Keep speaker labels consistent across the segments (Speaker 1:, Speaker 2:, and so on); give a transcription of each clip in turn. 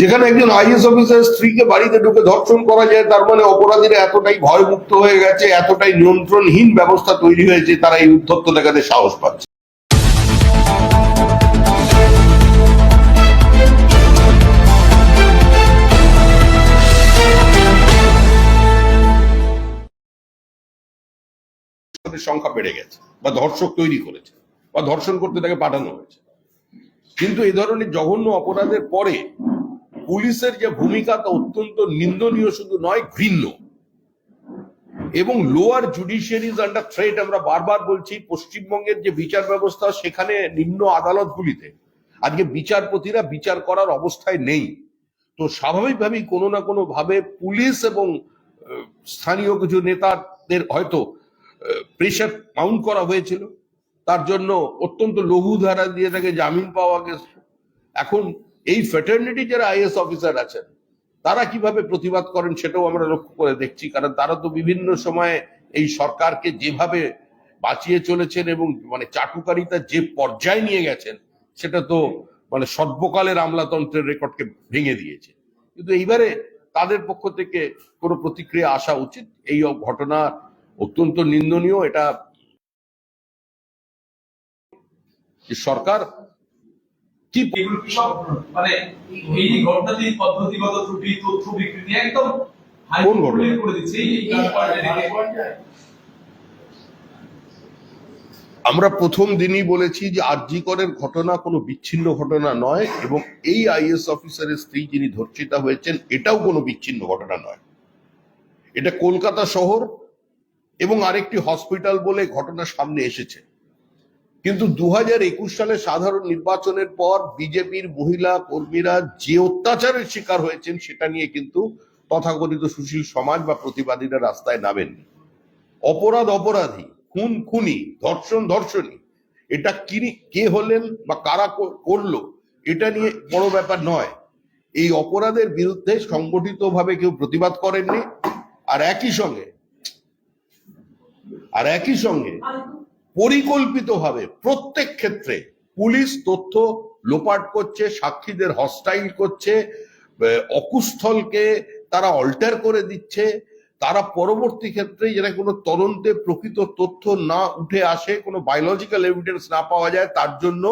Speaker 1: যেখানে একজন IAS officer স্ত্রীকে বাড়িতে ঢুকে ধর্ষণ করা যায়, তার মানে অপরাধীরা এতটাই ভয়মুক্ত হয়ে গেছে, এতটাই নিয়ন্ত্রণহীন ব্যবস্থা তৈরি হয়েছে তারা এই উদ্ধত্ত দেখাতে সাহস পাচ্ছে। সংখ্যা বেড়ে গেছে, বা ধর্ষক তৈরি করেছে, বা ধর্ষণ করতে তাকে পাঠানো হয়েছে। কিন্তু এই ধরনের জঘন্য অপরাধের পরে পুলিশের যে ভূমিকা তা অত্যন্ত নিন্দনীয়, শুধু নয়, ঘৃণ্য। এবং লোয়ার জুডিশিয়ারিজ আন্ডার থ্রেট আমরা বারবার বলছি, পশ্চিমবঙ্গের যে বিচার ব্যবস্থা, সেখানে নিম্ন আদালতগুলিতে। আজকে বিচারপতিরা বিচার করার অবস্থায় নেই। তো স্বাভাবিকভাবেই কোনো না কোনো ভাবে পুলিশ এবং স্থানীয় কিছু নেতাদের হয়তো প্রেশার মাউন্ট করা হয়েছিল। তার জন্য অত্যন্ত লঘু ধারা দিয়ে তাকে জামিন পাওয়া গেছে। এখন এই ফ্যাটার্নিটি যারা আইএস অফিসার আছেন, তারা কীভাবে প্রতিবাদ করেন সেটাও আমরা লক্ষ্য করে দেখছি, কারণ তারা তো বিভিন্ন সময়ে এই সরকারকে যেভাবে বাঁচিয়ে চলেছেন এবং মানে চাটুকারিতা যে পর্যায়ে নিয়ে গেছেন, সেটা তো মানে সর্বকালের আমলাতন্ত্রের রেকর্ডকে ভেঙে দিয়েছে। কিন্তু এইবারে তাদের পক্ষ থেকে কোনো প্রতিক্রিয়া আসা উচিত? এই ঘটনা অত্যন্ত নিন্দনীয়, এটা যে সরকার? কি
Speaker 2: মানে এই ঘটনাটি পদ্ধতিগত ত্রুটি তথ্য বিকৃতি একদম
Speaker 1: কোন ঘটনা?
Speaker 2: করে দিচ্ছে
Speaker 1: আমরা প্রথম দিনই বলেছি যে আরজিকরের ঘটনা কোনো বিচ্ছিন্ন ঘটনা নয় এবং এই আইএস অফিসারের স্ত্রী যিনি ধর্ষিতা হয়েছেন এটাও কোনো বিচ্ছিন্ন ঘটনা নয়। এটা কলকাতা শহর এবং আরেকটি হসপিটাল বলে ঘটনা সামনে এসেছে। কিন্তু দু হাজার একুশ সালে সাধারণ নির্বাচনের পর বিজেপির মহিলা কর্মীরা যে অত্যাচারের শিকার হয়েছেন সেটা নিয়ে কিন্তু তথাকথিত সুশীল সমাজ বা প্রতিবাদীরা রাস্তায় নামেননি। অপরাধ অপরাধী, খুন খুনি, ধর্ষণ ধর্ষণী, এটা কি কে হলেন বা কারা, করল, এটা নিয়ে বড় ব্যাপার নয়। এই অপরাধের বিরুদ্ধে সংগঠিতভাবে কেউ প্রতিবাদ করেননি। আর একই সঙ্গে, আর একই সঙ্গে পরিকল্পিতভাবে প্রত্যেক ক্ষেত্রে পুলিশ তথ্য লোপাট করছে, সাক্ষীদের হস্টাইল করছে অকুস্থলকে তারা অল্টার করে দিচ্ছে, তারা পরবর্তী ক্ষেত্রে যেটা কোনো তদন্তে প্রকৃত তথ্য না উঠে আসে, কোনো বায়োলজিক্যাল এভিডেন্স না পাওয়া যায়, তার জন্য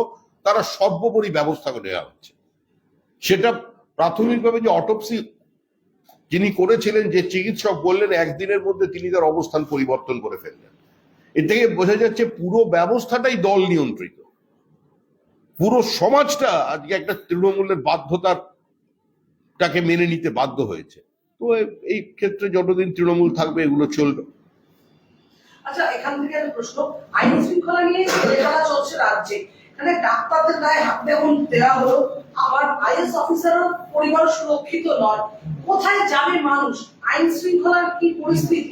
Speaker 1: তারা সর্বোপরি ব্যবস্থা করে নেওয়া হচ্ছে। সেটা প্রাথমিকভাবে যে অটোপসি যিনি করেছিলেন, যে চিকিৎসক বললেন, একদিনের মধ্যে তিনি তার অবস্থান পরিবর্তন করে ফেললেন। এ থেকে বোঝা যাচ্ছে পুরো ব্যবস্থাটাই দল নিয়ন্ত্রিত। পুরো সমাজটা আজকে একটা তৃণমূলের বাধ্যতার টাকে মেনে নিতে বাধ্য হয়েছে। তো এই ক্ষেত্রে যতদিন তৃণমূল থাকবে এগুলো চলবে।
Speaker 3: আচ্ছা এখান থেকে একটা প্রশ্ন। আইন শৃঙ্খলা নিয়ে ছেলেখেলা চলছে রাজ্যে। এখানে ডাক্তারদের গায়ে হাত যেমন দেওয়া হলো। আবার আইএস অফিসারও পরিবার সুরক্ষিত নয়। কোথায় যাবে মানুষ?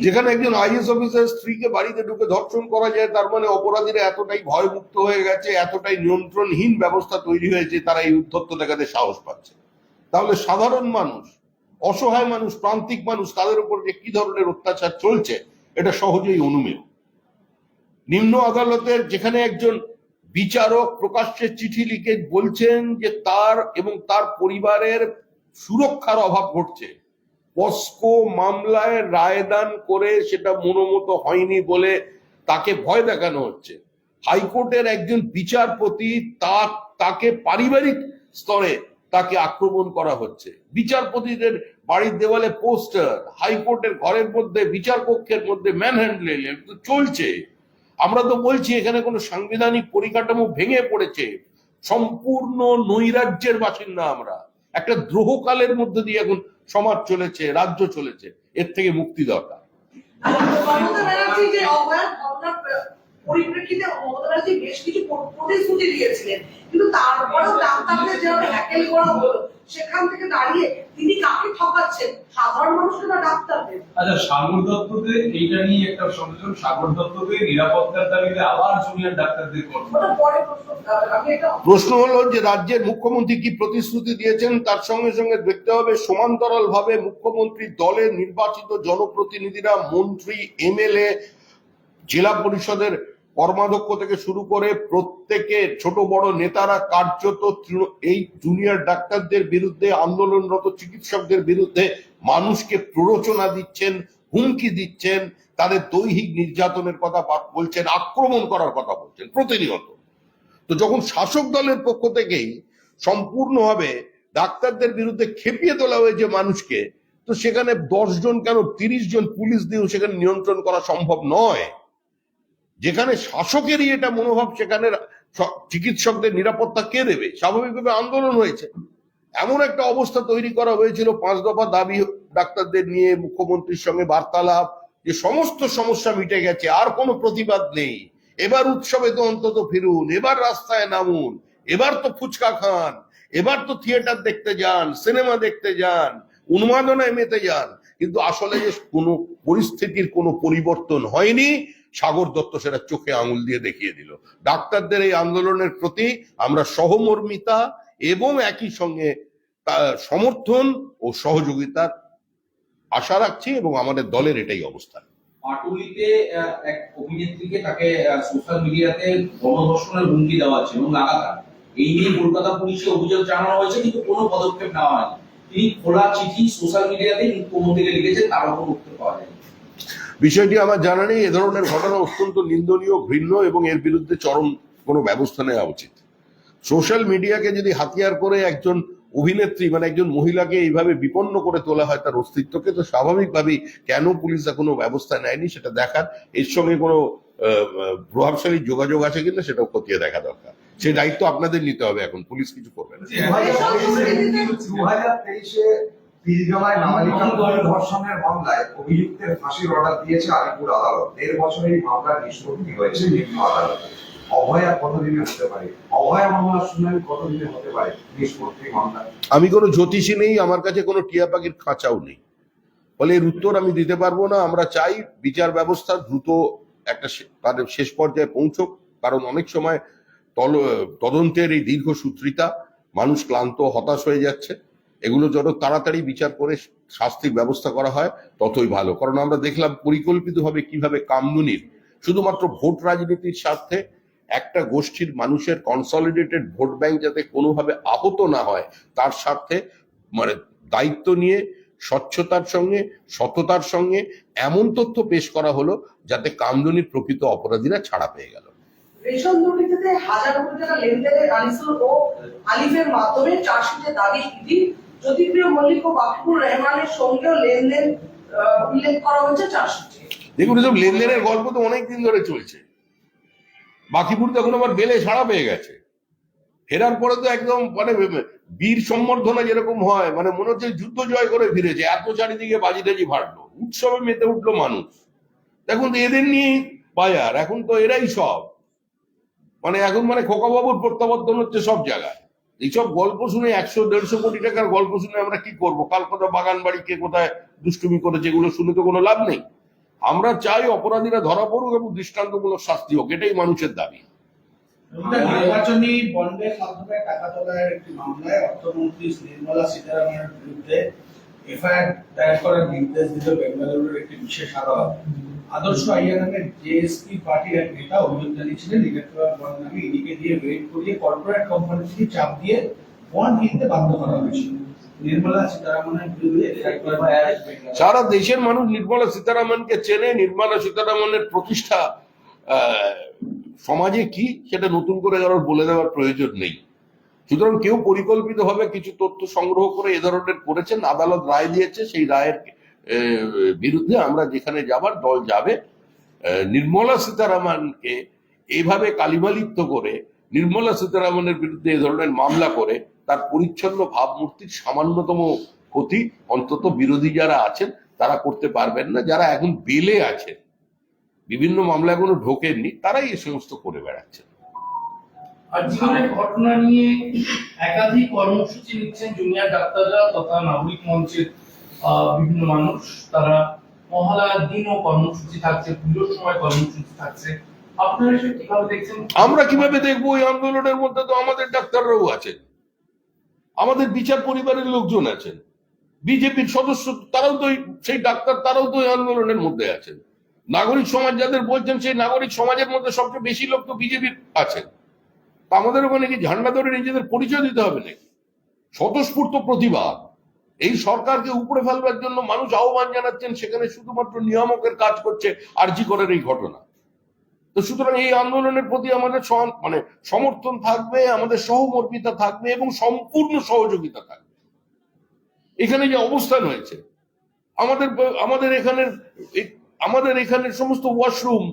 Speaker 1: যেখানে একজন আইএস অফিসার স্ত্রীকে বাড়িতে ঢুকে ধর্ষণ করা যায়, তার মানে অপরাধীরা এতটাই ভয়মুক্ত হয়ে গেছে, এতটাই নিয়ন্ত্রণহীন ব্যবস্থা তৈরি হয়েছে, তারা এই উদ্ধত্ত দেখাতে সাহস পাচ্ছে। তাহলে সাধারণ মানুষ, অসহায় মানুষ, প্রান্তিক মানুষ, তাদের উপর যে কি ধরনের অত্যাচার চলছে, এটা সহজেই অনুমেয়। নিম্ন আদালতের যেখানে একজন বিচারক প্রকাশ্যে চিঠি লিখে বলছেন যে তার এবং তার পরিবারের সুরক্ষার অভাব ঘটছে পস্কো মামলায় রায়দান করে সেটা মনোমত হয়নি বলে তাকে ভয় দেখানো হচ্ছে। হাইকোর্টের একজন বিচারপতি তা তাকে পারিবারিক স্তরে তাকে আক্রমণ করা হচ্ছে। বিচারপতিদের বাড়ির দেওয়ালে পোস্টার, হাইকোর্টের ঘরের মধ্যে বিচার কক্ষের মধ্যে ম্যানহ্যান্ডেল চলছে। আমরা তো বলছি এখানে কোনো সাংবিধানিক পরিকাঠামো ভেঙে পড়েছে। সম্পূর্ণ নৈরাজ্যের বাসিন্দা আমরা। একটা দ্রোহকালের মধ্যে দিয়ে এখন সমাজ চলেছে রাজ্য চলেছে এর থেকে মুক্তি দরকার।
Speaker 3: পরিপ্রেক্ষিতে মমতা ব্যানার্জি বেশ কিছু প্রতিশ্রুতি দিয়েছিলেন। কিন্তু তারপরেও ডাক্তারদের যেভাবে হ্যাকেল করা হলো সেখান থেকে দাঁড়িয়ে তিনি কাকে ঠকাচ্ছেন? সাধারণ মানুষকে না ডাক্তারদের?
Speaker 2: আচ্ছা সাগর দত্ততে এইটা নিয়ে একটা সংযোজন সাগর দত্ততে নিরাপত্তার দাবিতে আবার জুনিয়র ডাক্তারদের
Speaker 3: পরে প্রশ্ন
Speaker 1: প্রশ্ন হলো যে রাজ্যের মুখ্যমন্ত্রী কি প্রতিশ্রুতি দিয়েছেন? তার সঙ্গে সঙ্গে দেখতে হবে সমান্তরাল ভাবে মুখ্যমন্ত্রী দলের নির্বাচিত জনপ্রতিনিধিরা মন্ত্রী এমএলএ জেলা পরিষদের কর্মাধ্যক্ষ থেকে শুরু করে প্রত্যেকে ছোট বড় নেতারা কার্যত এই জুনিয়র ডাক্তারদের বিরুদ্ধে, আন্দোলনরত চিকিৎসকদের বিরুদ্ধে মানুষকে প্ররোচনা দিচ্ছেন, হুমকি দিচ্ছেন, তাদের দৈহিক নির্যাতনের কথা বলছেন, আক্রমণ করার কথা বলছেন প্রতিনিয়ত। তো যখন শাসক দলের পক্ষ থেকেই সম্পূর্ণভাবে ডাক্তারদের বিরুদ্ধে খেপিয়ে তোলা হয়েছে মানুষকে, তো সেখানে দশ জন কেন তিরিশ জন পুলিশ দিয়েও সেখানে নিয়ন্ত্রণ করা সম্ভব নয়? যেখানে শাসকেরই এটা মনোভাব, সেখানে চিকিৎসকদের নিরাপত্তা কে দেবে? স্বাভাবিকভাবে আন্দোলন হয়েছে। এমন একটা অবস্থা তৈরি করা হয়েছিল, পাঁচ দফা দাবি ডাক্তারদের নিয়ে মুখ্যমন্ত্রীর সঙ্গে বার্তালাপ, যে সমস্ত সমস্যা মিটে গেছে, আর কোনো প্রতিবাদ নেই। এবার উৎসবে তো অন্তত ফিরুন, এবার রাস্তায় নামুন, এবার তো ফুচকা খান, এবার তো থিয়েটার দেখতে যান, সিনেমা দেখতে যান, উন্মাদনায় মেতে যান। কিন্তু আসলে যে কোনো পরিস্থিতির কোনো পরিবর্তন হয়নি সাগর দত্ত সেটা চোখে আঙুল দিয়ে দেখিয়ে দিল। ডাক্তারদের এই আন্দোলনের প্রতি আমরা সহমর্মিতা এবং একই সঙ্গে সমর্থন ও সহযোগিতার আশা রাখছি এবং আমাদের দলের এটাই অবস্থান
Speaker 4: পাটুলিতে এক অভিনেত্রীকে তাকে সোশ্যাল মিডিয়াতে গণধর্ষণের হুমকি দেওয়া হচ্ছে এবং লাগাতার। এই নিয়ে কলকাতা পুলিশে অভিযোগ জানানো হয়েছে, কিন্তু কোনো পদক্ষেপ নেওয়া হয়নি। তিনি খোলা চিঠি সোশ্যাল মিডিয়াতে মুখ্যমন্ত্রীকে লিখেছেন তারও কোনো উত্তর পাওয়া যায়নি।
Speaker 1: বিষয়টি আমার জানা নেই। এ ধরনের ঘটনা অত্যন্ত নিন্দনীয়, ঘৃণ্য এবং এর বিরুদ্ধে চরম কোনো ব্যবস্থা নেওয়া উচিত। সোশ্যাল মিডিয়াকে যদি হাতিয়ার করে একজন অভিনেত্রী মানে একজন মহিলাকে এইভাবে বিপন্ন করে তোলা হয় তার অস্তিত্বকে, তো স্বাভাবিকভাবেই কেন পুলিশ কোনো ব্যবস্থা নেয়নি সেটা দেখার। এর সঙ্গে কোনো প্রভাবশালী যোগাযোগ আছে কিনা সেটাও খতিয়ে দেখা দরকার। সেই দায়িত্ব আপনাদের নিতে হবে এখন, পুলিশ কিছু করবে না।
Speaker 5: দু হাজার তেইশে তিলজমায় নাবালিকা ধর্ষণের মামলায় অভিযুক্তের ফাঁসির অর্ডার দিয়েছে আলিপুর আদালত। দেড় এই মামলার নিষ্পত্তি হয়েছে নিম্ন আদালতে। অভয়া কতদিনে হতে পারে? অভয়া মামলার শুনানি কতদিনে হতে পারে নিষ্পত্তি মামলা
Speaker 1: আমি কোনো জ্যোতিষী নেই, আমার কাছে কোনো টিয়া পাখির খাঁচাও নেই। ফলে এর উত্তর আমি দিতে পারব না। আমরা চাই বিচার ব্যবস্থা দ্রুত একটা তাদের শেষ পর্যায়ে পৌঁছক। কারণ অনেক সময় তদন্তের এই দীর্ঘ সূত্রিতা মানুষ ক্লান্ত, হতাশ হয়ে যাচ্ছে। এগুলো যত তাড়াতাড়ি বিচার করে শাস্তির ব্যবস্থা করা হয়, ততই ভালো। কারণ আমরা দেখলাম পরিকল্পিতভাবে কীভাবে কামদুনির শুধুমাত্র ভোট রাজনীতির স্বার্থে একটা গোষ্ঠীর মানুষের কনসলিডেটেড ভোট ব্যাংক যাতে কোনোভাবে আহত না হয়, তার স্বার্থে মানে দায়িত্ব নিয়ে, স্বচ্ছতার সঙ্গে, সততার সঙ্গে এমন তথ্য পেশ করা হলো যাতে কামদুনির প্রকৃত অপরাধীরা ছাড়া পেয়ে গেল।
Speaker 3: রেশন দুর্নীতিতে হাজার কোটি টাকা লেনদেনের আনিসুল ও আলিফের মাধ্যমে চার্জশিটে দাবি জ্যোতিপ্রিয় মল্লিক ও বাকিবুর রহমানের সঙ্গেও লেনদেন উল্লেখ করা হয়েছে চার্জশিটে
Speaker 1: দেখুন এসব লেনদেনের গল্প তো অনেক দিন ধরে চলছে। বাকিপুর তো এখন আবার বেলে ছাড়া পেয়ে গেছে। ফেরার পরে তো একদম মানে বীর সম্বর্ধনা যেরকম হয় মানে মনে হচ্ছে যুদ্ধ জয় করে ফিরেছে, এত চারিদিকে বাজি টাজি ফাটলো উৎসবে মেতে উঠল মানুষ। এখন তো এদের নিয়েই বাজার, এখন তো এরাই সব। মানে এখন মানে খোকাবাবুর প্রত্যাবর্তন হচ্ছে সব জায়গায়। এইসব গল্প শুনে একশো, দেড়শো কোটি টাকার গল্প শুনে আমরা কি করব? কাল কোথাও বাগান বাড়ি, কে কোথায় দুষ্টুমি করেছে এগুলো শুনে তো কোনো লাভ নেই। আমরা চাই অপরাধীরা ধরা পড়ুক এবং দৃষ্টান্তমূলক শাস্তি হোক, এটাই মানুষের দাবি।
Speaker 6: নির্বাচনী একটি বিশেষ আদর্শ আইয়া জেএসপি পার্টির এক নেতা অভিযোগ জানিয়েছিলেন ইলেকট্রাল বন্ড নামে ইডিকে দিয়ে ওয়েট করিয়ে কর্পোরেট কোম্পানিকে চাপ দিয়ে বন্ড কিনতে বাধ্য করা হয়েছিল হয়।
Speaker 1: সারা দেশের মানুষ নির্মলা সীতারামনকে চেনে। নির্মলা সীতারামনের প্রতিষ্ঠা সমাজে কি সেটা নতুন করে কারোর বলে দেওয়ার প্রয়োজন নেই। সুতরাং কেউ পরিকল্পিতভাবে কিছু তথ্য সংগ্রহ করে এ ধরনের করেছেন। আদালত রায় দিয়েছে, সেই রায়ের বিরুদ্ধে আমরা যেখানে যাবার দল যাবে নির্মলা সীতারামনকে এইভাবে কালিমালিপ্ত করে, নির্মলা সীতারামনের বিরুদ্ধে এ ধরনের মামলা করে, তার পরিচ্ছন্ন ভাবমূর্তির সামান্যতম ক্ষতি অন্তত বিরোধী যারা আছেন, তারা করতে পারবেন না। যারা এখন বেলে আছেন, বিভিন্ন মামলা এখনও ঢোকেননি, তারাই এই সমস্ত করে বেড়াচ্ছেন।
Speaker 7: ঘটনা নিয়ে একাধিক কর্মসূচি নিচ্ছেন জুনিয়র ডাক্তাররা তথা নাগরিক মঞ্চের বিভিন্ন মানুষ, তারা মহালয়ার দিনও কর্মসূচি থাকছে, পুজোর সময় কর্মসূচি থাকছে।
Speaker 1: আমরা কীভাবে দেখব ওই আন্দোলনের মধ্যে তো আমাদের ডাক্তাররাও আছেন। আমাদের বিচার পরিবারের লোকজন আছেন। বিজেপির সদস্য, তারাও তো এই- সেই ডাক্তার, তারাও তো ওই আন্দোলনের মধ্যে আছেন। নাগরিক সমাজ যাদের বলছেন, সেই নাগরিক সমাজের মধ্যে সবচেয়ে বেশি লোক তো বিজেপির আছেন। আমাদের ওখানে কি ঝান্ডা ধরে নিজেদের পরিচয় দিতে হবে নাকি? স্বতঃস্ফূর্ত প্রতিবাদ। এই সরকারকে উপরে ফেলবার জন্য মানুষ আহ্বান জানাচ্ছেন, সেখানে শুধুমাত্র নিয়ামকের কাজ করছে, আরজি করের এই ঘটনা। তো সুতরাং এই আন্দোলনের প্রতি আমাদের মানে সমর্থন থাকবে, আমাদের সহমর্মিতা থাকবে এবং সম্পূর্ণ সহযোগিতা থাকবে। এখানে যে অবস্থান হয়েছে আমাদের আমাদের এখানের আমাদের এখানের সমস্ত ওয়াশরুম,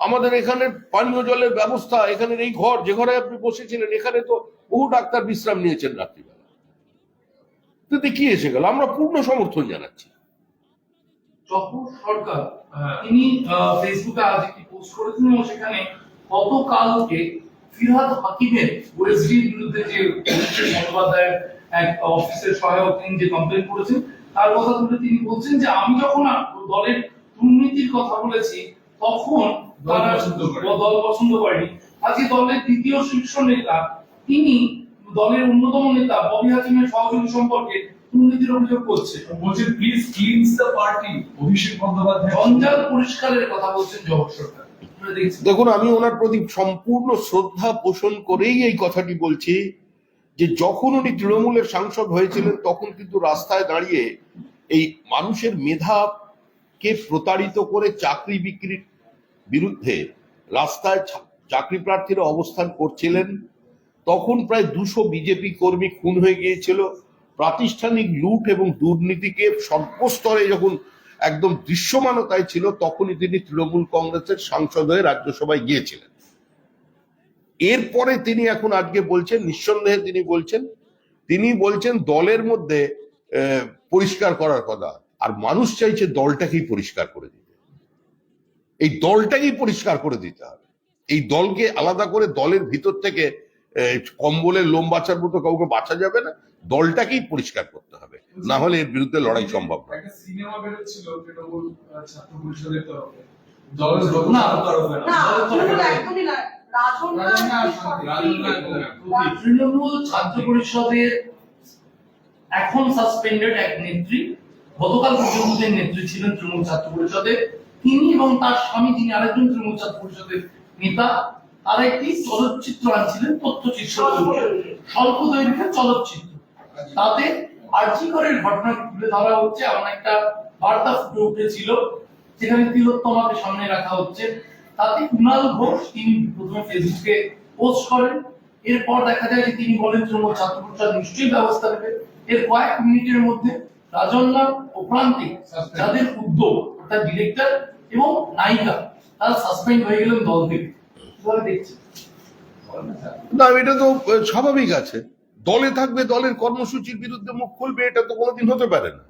Speaker 1: আমাদের এখানে পানীয় জলের ব্যবস্থা, এখানের এই ঘর, যে ঘরে আপনি বসেছিলেন, এখানে তো বহু ডাক্তার বিশ্রাম নিয়েছেন রাত্রিবেলা। তাতে কি এসে গেল? আমরা পূর্ণ সমর্থন জানাচ্ছি।
Speaker 7: জহর সরকার তিনি ফেসবুকে আজ একটি পোস্ট করেছেন এবং সেখানে গতকালকে ফিরহাদ হাকিমের ওয়েসডির বিরুদ্ধে যে বন্দ্যোপাধ্যায়ের এক অফিসের সহায়ক তিনি যে কমপ্লেন করেছেন তার কথা তুলে তিনি বলছেন যে আমি যখন দলের দুর্নীতির কথা বলেছি তখন তারা দল পছন্দ করেনি। আজকে দলের দ্বিতীয় শীর্ষ নেতা তিনি দলের অন্যতম নেতা ববি হাকিমের সহযোগী সম্পর্কে দুর্নীতির অভিযোগ করছে।
Speaker 2: বলছেন please cleans the party Abhishek Bandyopadhyay
Speaker 7: জঞ্জাল পরিষ্কারের কথা বলছেন জগৎ সরকার।
Speaker 1: দেখুন আমি ওনার প্রতি সম্পূর্ণ শ্রদ্ধা পোষণ করেই এই কথাটি বলছি যে যখন উনি তৃণমূলের সাংসদ হয়েছিলেন তখন কিন্তু রাস্তায় দাঁড়িয়ে এই মানুষের মেধাকে প্রতারিত করে চাকরি বিক্রির বিরুদ্ধে রাস্তায় চাকরি প্রার্থীরা অবস্থান করছিলেন। তখন প্রায় দুশো বিজেপি কর্মী খুন হয়ে গিয়েছিল। প্রাতিষ্ঠানিক লুট এবং দুর্নীতিকে সর্বস্তরে যখন একদম দৃশ্যমানতায় ছিল, তখনই তিনি তৃণমূল কংগ্রেসের সাংসদ হয়ে রাজ্যসভায় গিয়েছিলেন। এরপরে তিনি এখন আজকে বলছেন, নিঃসন্দেহে তিনি বলছেন তিনি বলছেন দলের মধ্যে পরিষ্কার করার কথা। আর মানুষ চাইছে দলটাকেই পরিষ্কার করে দিতে। এই দলটাকেই পরিষ্কার করে দিতে হবে। এই দলকে আলাদা করে দলের ভিতর থেকে কম্বলের লোম বাঁচার মতো কাউকে বাঁচা যাবে না দলটাকেই পরিষ্কার করতে হবে। না হলে এর বিরুদ্ধে লড়াই সম্ভব নয়।
Speaker 2: সিনেমা বেরোচ্ছিল তৃণমূল ছাত্র পরিষদের তরফে।
Speaker 3: তৃণমূল
Speaker 7: ছাত্র এখন সাসপেন্ডেড এক নেত্রী। গতকাল যে নেত্রী ছিলেন তৃণমূল ছাত্র পরিষদের। তিনি এবং তার স্বামী যিনি আরেকজন তৃণমূল ছাত্র পরিষদের নেতা। তারা একটি চলচ্চিত্র আনছিলেন তথ্যচিত্র স্বল্প দৈর্ঘ্যের চলচ্চিত্র। তাতে আর্জিকরের ঘটনা তুলে ধরা হচ্ছে, এমন একটা বার্তা ফুটে উঠেছিল, যেখানে তিলোত্তমাকে সামনে রাখা হচ্ছে। তাতে কুণাল ঘোষ তিনি প্রথমে ফেসবুকে পোস্ট করেন। এরপর দেখা যায় যে তিনি বলেন তৃণমূল ছাত্র পরিষদ নিশ্চয়ই ব্যবস্থা নেবে। এর কয়েক মিনিটের মধ্যে রাজন্না ও প্রান্তিক যাদের উদ্যোগ, অর্থাৎ ডিরেক্টর এবং নায়িকা, তারা সাসপেন্ড হয়ে গেলেন দল থেকে।
Speaker 1: না, এটা তো স্বাভাবিক আছে। দলে থাকবে, দলের কর্মসূচির বিরুদ্ধে মুখ খুলবে, এটা তো কোনোদিন হতে পারে না।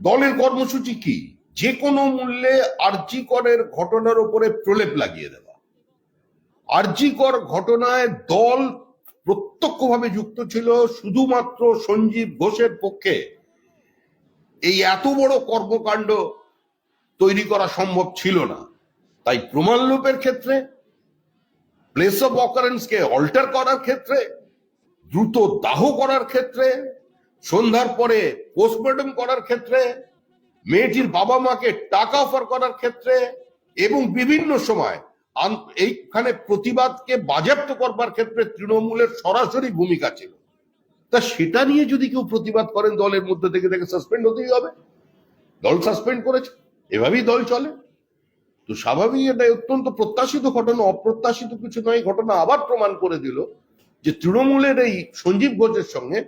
Speaker 1: দলের কর্মসূচি কি? যে কোনো মূল্যে আর্জিকরের ঘটনার উপরে প্রলেপ লাগিয়ে দেওয়া। আর্জিকর ঘটনায় দল প্রত্যক্ষভাবে যুক্ত ছিল শুধুমাত্র সঞ্জীব ঘোষের পক্ষে। এই এত বড় কর্মকাণ্ড তৈরি করা সম্ভব ছিল না। তাই প্রমাণ লোপের ক্ষেত্রে প্লেস অফ অকারেন্সকে অল্টার করার ক্ষেত্রে, দ্রুত দাহ করার ক্ষেত্রে, সন্ধ্যার পরে পোস্টমর্টম করার ক্ষেত্রে, মেয়েটির বাবা মাকে টাকা অফার করার ক্ষেত্রে এবং বিভিন্ন সময় এইখানে প্রতিবাদকে বাজেয়াপ্ত করবার ক্ষেত্রে তৃণমূলের সরাসরি ভূমিকা ছিল। তা সেটা নিয়ে যদি কেউ প্রতিবাদ করেন, দলের মধ্যে থেকে তাকে সাসপেন্ড হতেই হবে। দল সাসপেন্ড করেছে। এভাবেই দল চলে। তো স্বাভাবিক এটা অত্যন্ত প্রত্যাশিত ঘটনা, অপ্রত্যাশিত কিছু নয়, ঘটনা আবার প্রমাণ করে দিল যে তৃণমূলের এই সঞ্জীব ঘোষের সঙ্গে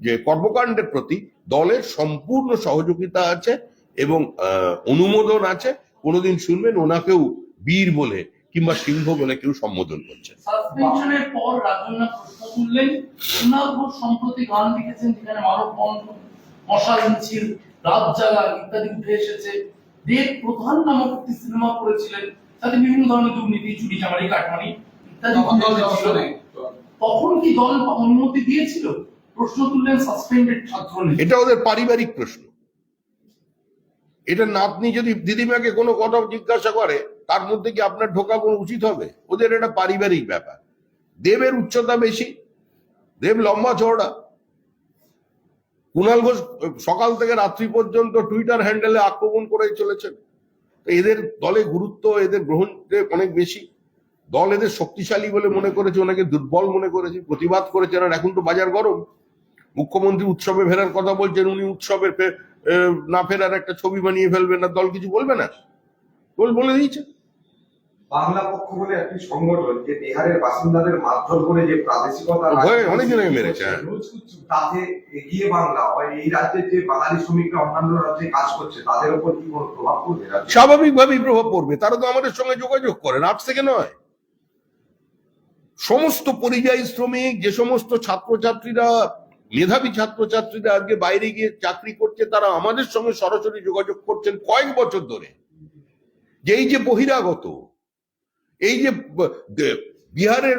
Speaker 1: যে কর্মকাণ্ডের প্রতি দলের সম্পূর্ণ সহযোগিতা আছে এবং অনুমোদন আছে, কোনোদিন শুনবেন ওনাকেও বীর বলে কিংবা সিংহ বলে কেউ সম্বোধন করছে
Speaker 7: সাসপেনশনের পর প্রশ্ন তুললেন ঘোষ সম্প্রতি গান লিখেছেন যেখানে মানব বন্ধন, মশাল মিছিল, রাত ইত্যাদি উঠে এসেছে। দেব প্রধান নামক একটি সিনেমা করেছিলেন। তাতে বিভিন্ন ধরনের দুর্নীতি চুরি চামারি ইত্যাদি
Speaker 2: তখন
Speaker 7: কি দল অনুমতি দিয়েছিল? প্রশ্ন তুললেন সাসপেন্ডেড ছাত্র
Speaker 1: এটা ওদের পারিবারিক প্রশ্ন। এটা নাতনি যদি দিদিমাকে কোনো কথা জিজ্ঞাসা করে তার মধ্যে কি আপনার ঢোকা কোনো উচিত হবে? ওদের এটা পারিবারিক ব্যাপার। দেবের উচ্চতা বেশি দেব লম্বা চওড়া। কুণাল ঘোষ সকাল থেকে রাত্রি পর্যন্ত টুইটার হ্যান্ডেলে আক্রমণ করে চলেছেন। এদের দলে গুরুত্ব, এদের গ্রহণ অনেক বেশি। দল এদের শক্তিশালী বলে মনে করেছে ওনাকে দুর্বল মনে করেছে, প্রতিবাদ করেছেন। আর এখন তো বাজার গরম। মুখ্যমন্ত্রী উৎসবে ফেরার কথা বলছেন, উনি উৎসবে না ফেরার একটা ছবি বানিয়ে ফেলবেন না দল কিছু বলবে না? বলে দিয়েছে।
Speaker 5: বাংলা পক্ষ বলে একটি সংগঠন যে বিহারের বাসিন্দাদের মারধর করে যে প্রাদেশিকতা
Speaker 1: অনেকদিন আগে মেরেছে, হ্যাঁ।
Speaker 5: তাতে এগিয়ে বাংলা এই রাজ্যের যে বাঙালি শ্রমিকরা অন্যান্য রাজ্যে কাজ করছে তাদের উপর কি কোনো প্রভাব পড়বে?
Speaker 1: স্বাভাবিকভাবেই প্রভাব পড়বে তারা তো আমাদের সঙ্গে যোগাযোগ করেন আজ থেকে নয় সমস্ত পরিযায়ী শ্রমিক যে সমস্ত ছাত্রছাত্রীরা মেধাবী ছাত্রছাত্রীরা আজকে বাইরে গিয়ে চাকরি করছে তারা আমাদের সঙ্গে সরাসরি যোগাযোগ করছেন কয়েক বছর ধরে যে এই যে বহিরাগত এই যে বিহারের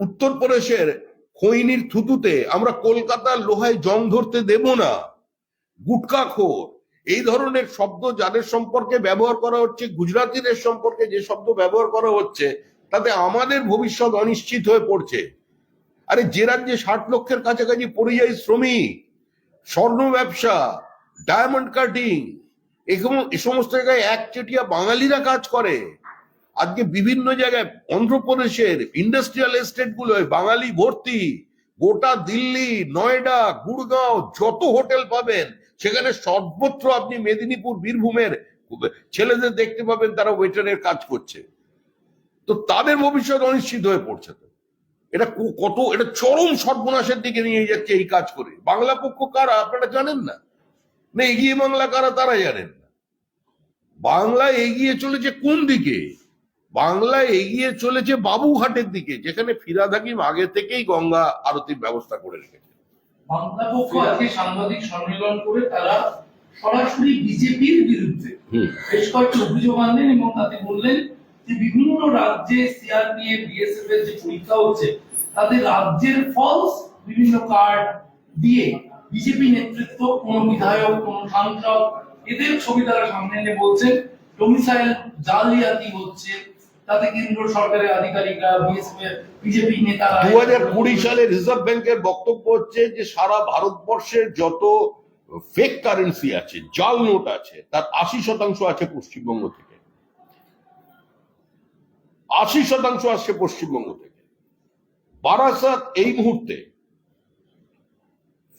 Speaker 1: উত্তরপ্রদেশের খৈনির থুতুতে আমরা কলকাতার লোহায় জং ধরতে দেব না। গুটকা গুটকাখোর এই ধরনের শব্দ যাদের সম্পর্কে ব্যবহার করা হচ্ছে, গুজরাতিদের সম্পর্কে যে শব্দ ব্যবহার করা হচ্ছে, তাতে আমাদের ভবিষ্যৎ অনিশ্চিত হয়ে পড়ছে। আরে যে রাজ্যে ষাট লক্ষের কাছাকাছি পরিযায়ী শ্রমিক, স্বর্ণ ব্যবসা, ডায়মন্ড কাটিং এ সমস্ত জায়গায় একচেটিয়া বাঙালিরা কাজ করে। আজকে বিভিন্ন জায়গায় অন্ধ্রপ্রদেশের ইন্ডাস্ট্রিয়াল এস্টেট গুলোয় বাঙালি ভর্তি, গোটা দিল্লি, নয়ডা, গুড়গাঁও, যত হোটেল পাবেন, সেখানে সর্বত্র আপনি মেদিনীপুর, বীরভূমের ছেলেদের দেখতে পাবেন, তারা ওয়েটারের কাজ করছে। তো তাদের ভবিষ্যৎ অনিশ্চিত হয়ে পড়ছে তো। এটা কত, এটা চরম সর্বনাশের দিকে নিয়ে যাচ্ছে এই কাজ করে। বাংলা পক্ষ কারা, আপনারা জানেন না? না এগিয়ে বাংলা কারা, তারা জানেন না। বাংলা এগিয়ে চলেছে কোন দিকে? বাংলা এগিয়ে চলেছে বাবুঘাটের দিকে যেখানে ফিরাদ হাকিম আগে থেকেই গঙ্গা আরতির ব্যবস্থা করে রেখেছে।
Speaker 7: বাংলা পক্ষ আজকে সাংবাদিক সম্মেলন করে তারা সরাসরি বিজেপির বিরুদ্ধে বেশ কয়েকটি অভিযোগ আনলেন এবং তাতে বললেন যে বিভিন্ন রাজ্যে সিআরপিএফ বিএসএফ এর যে পরীক্ষা হচ্ছে তাদের রাজ্যের ফলস বিভিন্ন কার্ড দিয়ে বিজেপি নেতৃত্ব কোন বিধায়ক কোন সাংসদ এদের ছবি তারা সামনে এনে বলছেন ডোমিসাইল জালিয়াতি হচ্ছে
Speaker 1: দু হাজার কুড়ি সালে রিজার্ভ ব্যাংকের বক্তব্য হচ্ছে যে সারা ভারতবর্ষের যত ফেক কারেন্সি আছে জাল নোট আছে, তার আশি শতাংশ আছে পশ্চিমবঙ্গ থেকে। আশি শতাংশ আসছে পশ্চিমবঙ্গ থেকে। বারাসাত এই মুহূর্তে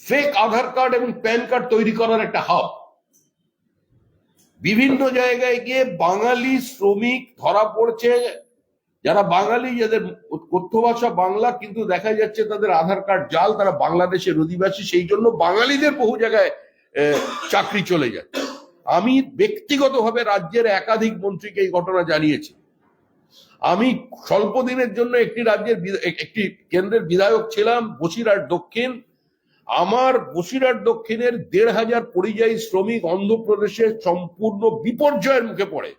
Speaker 1: ফেক আধার কার্ড এবং প্যান কার্ড তৈরি করার একটা হাব বিভিন্ন জায়গায় গিয়ে বাঙালি শ্রমিক ধরা পড়ছে। যারা বাঙালি, যাদের কথ্য ভাষা বাংলা, কিন্তু দেখা যাচ্ছে তাদের আধার কার্ড জাল, তারা বাংলাদেশের অধিবাসী, সেই জন্য বাঙালিদের বহু জায়গায় চাকরি চলে যায় আমি ব্যক্তিগতভাবে রাজ্যের একাধিক মন্ত্রীকে এই ঘটনা জানিয়েছি। আমি স্বল্প দিনের জন্য একটি রাজ্যের একটি কেন্দ্রের বিধায়ক ছিলাম, বসিরহাট দক্ষিণ। আমার বসিরহাট দক্ষিণের দেড় হাজার পরিযায়ী শ্রমিক অন্ধ্রপ্রদেশে সম্পূর্ণ বিপর্যয়ের মুখে পড়ে।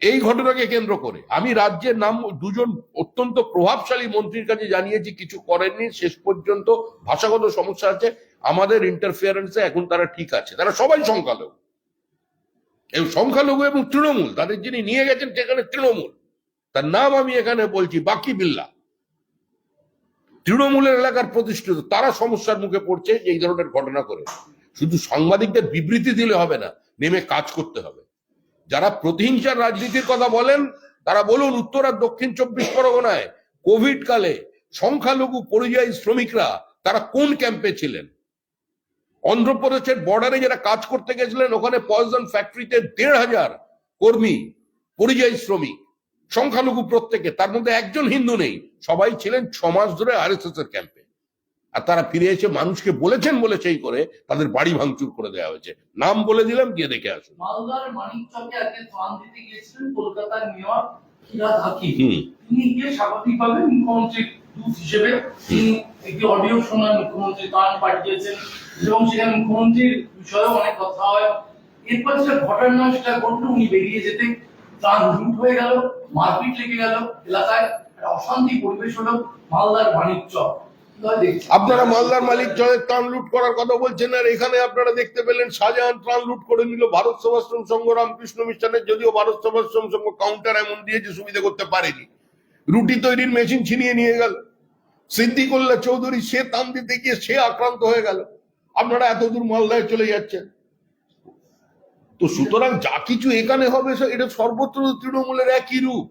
Speaker 1: এই ঘটনাকে কেন্দ্র করে আমি রাজ্যের নাম দুজন অত্যন্ত প্রভাবশালী মন্ত্রীর কাছে জানিয়েছি, কিছু করেননি, শেষ পর্যন্ত ভাষাগত সমস্যা আছে, আমাদের ইন্টারফিয়ারেন্সে এখন তারা ঠিক আছে, তারা সবাই সংখ্যালঘু। এবং সংখ্যালঘু এবং তৃণমূল, তাদের যিনি নিয়ে গেছেন সেখানে তৃণমূল। তার নাম আমি এখানে বলছি, বাকি বিল্লা। তৃণমূলের এলাকার প্রতিষ্ঠিত, তারা সমস্যার মুখে পড়ছে, এই ধরনের ঘটনা করে। শুধু সাংবাদিকদের বিবৃতি দিলে হবে না, নেমে কাজ করতে হবে। যারা প্রতিহিংসার রাজনীতির কথা বলেন, তারা বলুন উত্তর আর দক্ষিণ চব্বিশ পরগনায়, কোভিড কালে সংখ্যালঘু পরিযায়ী শ্রমিকরা, তারা কোন ক্যাম্পে ছিলেন? অন্ধ্রপ্রদেশের বর্ডারে যারা কাজ করতে গেছিলেন, ওখানে পয়জন ফ্যাক্টরিতে দেড় হাজার কর্মী, পরিযায়ী শ্রমিক। সংখ্যালঘু প্রত্যেকে তার মধ্যে একজন হিন্দু নেই সবাই ছিলেন ছ মাস ধরে আরএসএস এর ক্যাম্পে। আর তারা ফিরে এসে মানুষকে বলেছেন বলে সেই করে তাদের বাড়ি ভাঙচুর করে দেওয়া হয়েছে। নাম বলে দিলাম গিয়ে দেখে আসুন।
Speaker 7: কলকাতার মেয়র তিনি গিয়ে মুখ্যমন্ত্রীর দূত হিসেবে। তিনি একটি অডিও মুখ্যমন্ত্রী ত্রাণ পাঠিয়েছেন এবং সেখানে মুখ্যমন্ত্রীর বিষয়েও অনেক কথা হয়। এরপর ঘটার নয় সেটা ঘটলো উনি বেরিয়ে যেতে ত্রাণ লুট হয়ে গেল, মারপিট লেগে গেল, এলাকায় একটা অশান্তি পরিবেশ হলো মালদার কীভাবে
Speaker 1: আপনারা মালদার মালিক জয়ের ত্রাণ লুট করার কথা বলছেন, আর এখানে আপনারা দেখতে পেলেন, শাহজাহান ত্রাণ লুট করে নিল ভারত সেবাশ্রম সংঘ, রামকৃষ্ণ মিশনের, যদিও ভারত সেবাশ্রম সংঘ কাউন্টার এমন দিয়েছে, সুবিধা করতে পারেনি। রুটি তৈরির মেশিন ছিনিয়ে নিয়ে গেল। সিদ্দিকুল্লাহ চৌধুরী সে তান দিতে গিয়ে সে আক্রান্ত হয়ে গেল। আপনারা এত দূর মালদায় চলে যাচ্ছেন। তো সুতরাং যা কিছু এখানে হবে এটা সর্বত্র তৃণমূলের একই রূপ।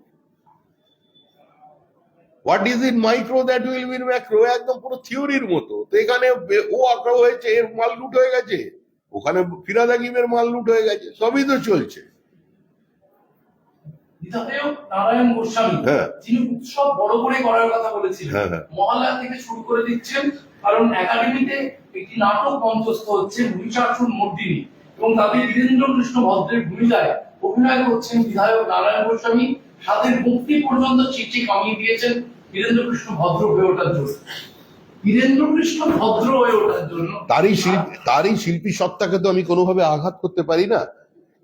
Speaker 1: What is in micro that will be macro একদম পুরো থিওরির মতো। তো এখানে ও আগ্রহ হয়েছে এর মাল লুট হয়ে গেছে। ওখানে ফিরাদ হাকিমের মাল লুট হয়ে গেছে সবই তো চলছে।
Speaker 7: নারায়ণ গোস্বামী
Speaker 1: হ্যাঁ।
Speaker 7: যিনি উৎসব বড় করে করার কথা বলেছিলেন।
Speaker 1: হ্যাঁ, হ্যাঁ।
Speaker 7: মহালয়া থেকে শুরু করে দিচ্ছেন কারণ একাডেমিতে একটি নাটক মঞ্চস্থ হচ্ছে মহিষাসুর মর্দিনী। এবং তাদের বীরেন্দ্র কৃষ্ণ ভদ্রের ভূমিকায় অভিনয় করছেন বিধায়ক নারায়ণ গোস্বামী। তাদের মুক্তি পর্যন্ত চিঠি কামিয়ে দিয়েছেন বীরেন্দ্র কৃষ্ণ ভদ্র হয়ে ওঠার জন্য।
Speaker 1: শিল্পী তো আমি কোনোভাবে আঘাত করতে পারি না।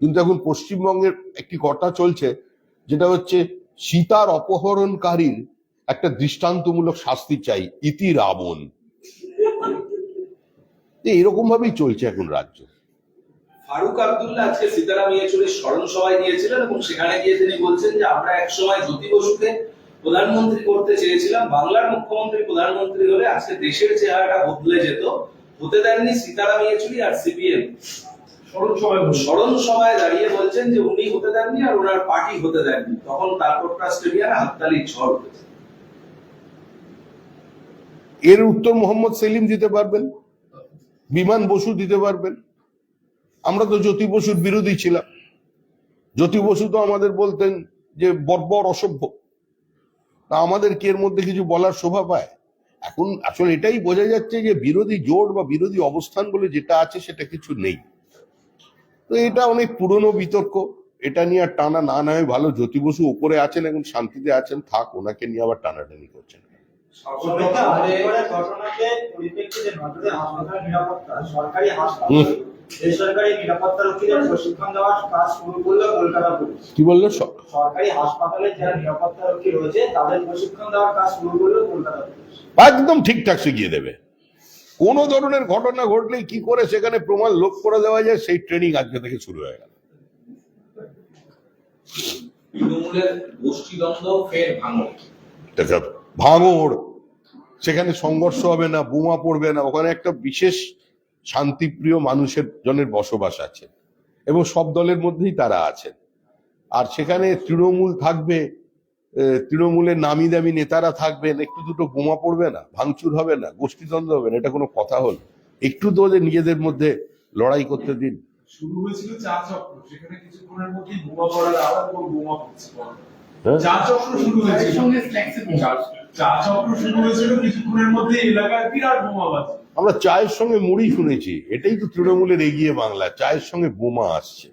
Speaker 1: কিন্তু এখন পশ্চিমবঙ্গের একটি কথা চলছে, যেটা হচ্ছে সীতার অপহরণকারীর একটা দৃষ্টান্তমূলক শাস্তি চাই, ইতি রাবণ। এরকম ভাবেই চলছে এখন রাজ্য।
Speaker 4: ফারুক আব্দুল্লাহ আজকে সীতারাম ইয়েচুরির স্মরণ সভায় গিয়েছিলেন এবং সেখানে গিয়ে তিনি বলছেন যে আমরা একসময় জ্যোতি বসুকে প্রধানমন্ত্রী করতে চেয়েছিলাম। বাংলার মুখ্যমন্ত্রী প্রধানমন্ত্রী হলে আজকে দেশের চেহারাটা বদলে যেত। হতে দেননি সীতারাম ইয়েচুরি আর সিপিএম।
Speaker 7: স্মরণ
Speaker 4: সভায় দাঁড়িয়ে বলছেন যে উনি হতে দেননি আর ওনার পার্টি হতে দেননি। তখন তারপরটা স্টেডিয়ামে হাততালির ঝড় হয়েছে
Speaker 1: এর উত্তর মোহাম্মদ সেলিম দিতে পারবেন বিমান বসু দিতে পারবেন। আমরা তো জ্যোতি বসুর বিরোধী ছিলাম। জ্যোতি বসু তো আমাদের বলতেন যে বর্বর অসভ্য। তা আমাদের কি এর মধ্যে কিছু বলার শোভা পায়? এখন আসলে এটাই বোঝা যাচ্ছে যে বিরোধী জোট বা বিরোধী অবস্থান বলে যেটা আছে সেটা কিছু নেই। তো এটা অনেক পুরনো বিতর্ক। এটা নিয়ে আর টানা না নয় ভালো। জ্যোতি বসু উপরে আছেন এখন শান্তিতে আছেন থাক ওনাকে নিয়ে আবার টানাটানি করছেন।
Speaker 8: ঘটনাকে পরিপ্রেক্ষিতে নজরে হাসপাতাল নিরাপত্তা সরকারি হাসপাতাল। বেসরকারি নিরাপত্তা রক্ষীদের প্রশিক্ষণ দেওয়ার কাজ শুরু করল কলকাতা পুলিশ।
Speaker 1: কি বলল
Speaker 8: সরকারি হাসপাতালে যারা নিরাপত্তা রক্ষী রয়েছে তাদের প্রশিক্ষণ দেওয়ার কাজ শুরু করল কলকাতা পুলিশ।
Speaker 1: একদম ঠিকঠাক শিখিয়ে দেবে। কোন ধরনের ঘটনা ঘটলে কি করে সেখানে প্রমাণ লোক করে দেওয়া যায় সেই ট্রেনিং আজকে থেকে শুরু হয়ে গেল। ভাঙড় সেখানে সংঘর্ষ হবে না বোমা পড়বে না ওখানে একটা বিশেষ শান্তিপ্রিয় মানুষের জনের বসবাস আছে এবং সব দলের মধ্যেই তারা আছেন। আর সেখানে তৃণমূল থাকবে তৃণমূলের নামি দামি নেতারা থাকবেন একটু দুটো বোমা পড়বে না ভাঙচুর হবে না গোষ্ঠীদ্বন্দ্ব হবে না এটা কোনো কথা হল। একটু তো ওদের নিজেদের মধ্যে লড়াই করতে দিন।
Speaker 2: শুরু হয়েছিল চা চক্র সেখানে কিছুক্ষণের মধ্যেই বোমা পড়ার আওয়াজ এবং বোমা পড়ছে।
Speaker 1: হ্যাঁ?
Speaker 2: চা চক্র শুরু হয়েছিল। চা- চা চক্র শুরু হয়েছিল কিছুক্ষণের মধ্যে এলাকায় বিরাট বোমা বাজে।
Speaker 1: আমরা চায়ের সঙ্গে মুড়ি শুনেছি, এটাই তো তৃণমূলের এগিয়ে বাংলা, চায়ের সঙ্গে বোমা আসছে।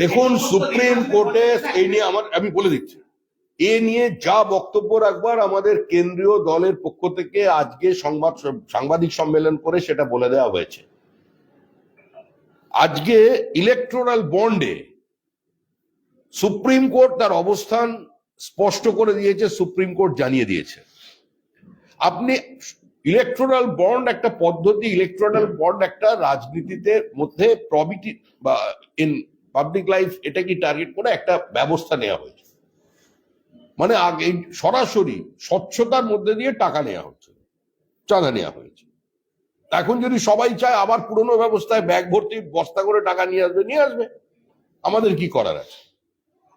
Speaker 1: দেখুন, সুপ্রিম কোর্টে এই নিয়ে আমার আমি বলে দিচ্ছি। এ নিয়ে যা বক্তব্য রাখবার আমাদের কেন্দ্রীয় দলের পক্ষ থেকে আজকে সংবাদ সাংবাদিক সম্মেলন করে সেটা বলে দেওয়া হয়েছে। আজকে ইলেকট্রাল বন্ডে সুপ্রিম কোর্ট তার অবস্থান স্পষ্ট করে দিয়েছে, সুপ্রিম কোর্ট জানিয়ে দিয়েছে। আপনি ইলেকট্রাল বন্ড একটা পদ্ধতি ইলেকট্রাল বন্ড একটা রাজনীতিতে মধ্যে প্রবিটি বা ইন পাবলিক লাইফ এটা কি টার্গেট করে একটা ব্যবস্থা নেওয়া হয়েছে। মানে আগে সরাসরি স্বচ্ছতার মধ্যে দিয়ে টাকা নেওয়া হচ্ছে চাঁদা নেওয়া হয়েছে। এখন যদি সবাই চায় আবার পুরনো ব্যবস্থায় ব্যাগ ভর্তি বস্তা করে টাকা নিয়ে আসবে নিয়ে আসবে। আমাদের কি করার আছে?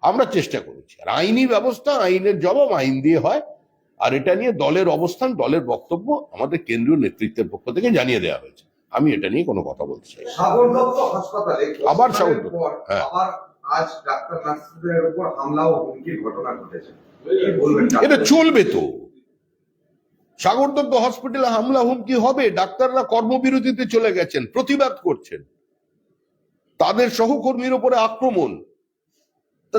Speaker 1: আমরা চেষ্টা করেছি। আর আইনি ব্যবস্থা আইনের জবাব আইন দিয়ে হয়। আর এটা নিয়ে দলের অবস্থান দলের বক্তব্য আমাদের কেন্দ্রীয় নেতৃত্বের পক্ষ থেকে জানিয়ে দেওয়া হয়েছে। আমি এটা নিয়ে কোনো কথা বলতে চাই আবার সাগর হ্যাঁ।
Speaker 5: আজ ডাক্তার নার্সদের উপর হামলা ও হুমকির ঘটনা ঘটেছে।
Speaker 1: এটা চলবে তো। সাগর দত্ত হসপিটালে হামলা হুমকি হবে, ডাক্তাররা কর্মবিরতিতে চলে গেছেন, প্রতিবাদ করছেন। তাদের সহকর্মীর উপরে আক্রমণ।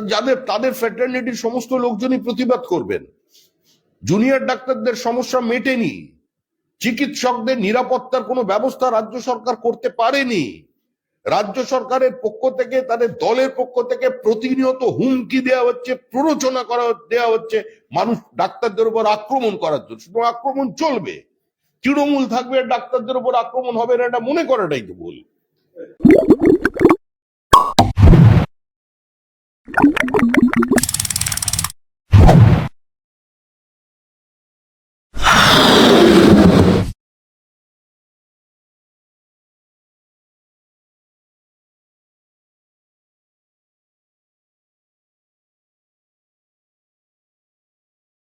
Speaker 1: যাদের, তাদের ফ্র্যাটার্নিটির সমস্ত লোকজনই প্রতিবাদ করবেন। জুনিয়র ডাক্তারদের সমস্যা মেটেনি। চিকিৎসকদের নিরাপত্তার কোনো ব্যবস্থা রাজ্য সরকার করতে পারেনি। রাজ্য সরকারের পক্ষ থেকে, তাদের দলের পক্ষ থেকে প্রতিনিয়ত হুমকি দেওয়া হচ্ছে, প্ররোচনা করা দেওয়া হচ্ছে। মানুষ ডাক্তারদের উপর আক্রমণ করার জন্য, শুধু আক্রমণ চলবে। তৃণমূল থাকবে, ডাক্তারদের উপর আক্রমণ হবে না, এটা মনে করাটাই তো ভুল।